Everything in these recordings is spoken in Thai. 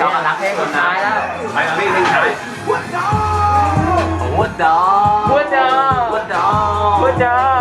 กลัมารับเพลงคนดท้ายแล้วไปกับพี่เพลงท้ายวัดดอวุ้นดอวุ้นดอวุ้นดอ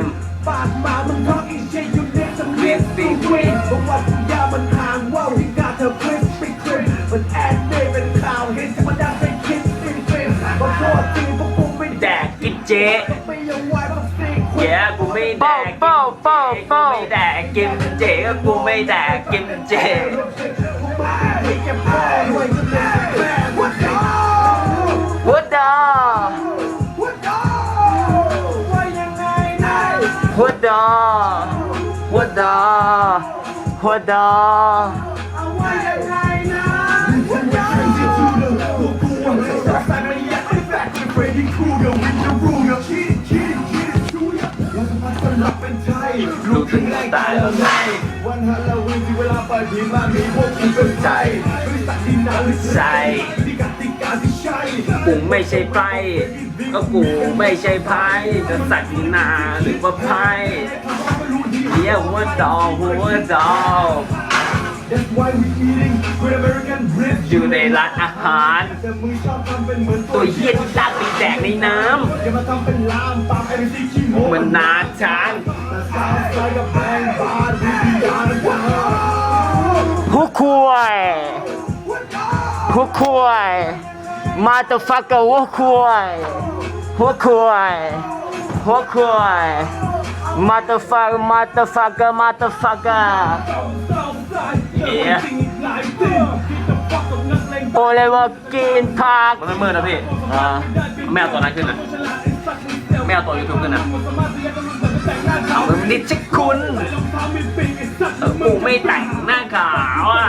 มปากหมามันท้องอีเชยยู่ในสเนียสีกรีนเพระว่าทุกอย่ามันห่างว่าวที่กาเธอคลิปไปคลิปมันแอนเดย์เป็นข่าวเห็นจะมาดังเป็นคลิปซีคลิปขอโทษทีพวกกูไม่แดกกินเจไม่ยอมไหวเพราะซีคลิปแย่กูไม่แดกเป้าเป้าเป้าไม่แดกกินเจก็กูไม่แดกกินเจไม่แค่พ่อด้วย หัวดอหัวดคตรรู้ยัดถึงได้ตายแล้วไงวันฮาโลวีนที่เวลาไปิดผีมามีพวกคุณเป็นใจบริษัทที่น่าสนใจ กูไม่ใช่ไปก็กูไม่ใช่ไพ่จะสักนาหรือว่าไพ่เยี่ยหัวดอหัวดออยู่ในร้านอาหาร ตัวเยี่ยที่ลากเป็นแดกในน้ำมันนาชานผู้คุย หัวควายมาตฟักกะหัวควายหัวควายหัวควายมาตฟักมาตฟักกะมาตฟักกะโอเลวกินผักมันมืดนะพี่แมวตัวนั้นขึ้นนะแมวตัวยูทูบขึ้นนะอาแบบนี้ชิคุณกูไม่แต่งหน้าขาวอะ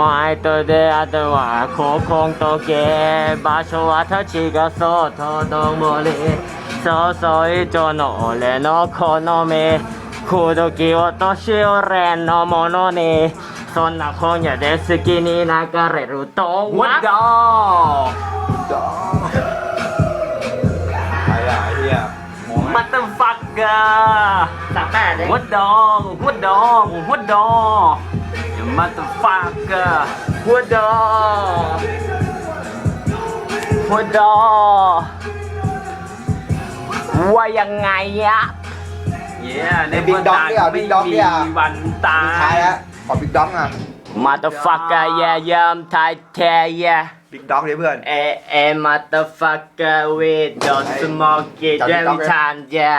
前と出会ったは高校の時場所は立ちが外の森注いとの俺の好み口説き落とし俺のものにそんな本屋で好きに流れると What the ใครอ่ะไอ้เหี้ยมองไหม Motherfucker สักแม่เลย What the What the What the motherfucker หัวดอหัวดอว่ายังไงอะเยในบิ๊กด็อกเนี่ยบิ๊กด็อกเนี่ย ไม่มีวันตาใช่ย แล้วขอบิ๊กด็อกอะมาตฟักกะยายามทายแท้ยะบิ๊กด็อกเลยเพื่อน เอเอมาตฟักก์เวดดอนสมอลเกจัดจัดนชานยะ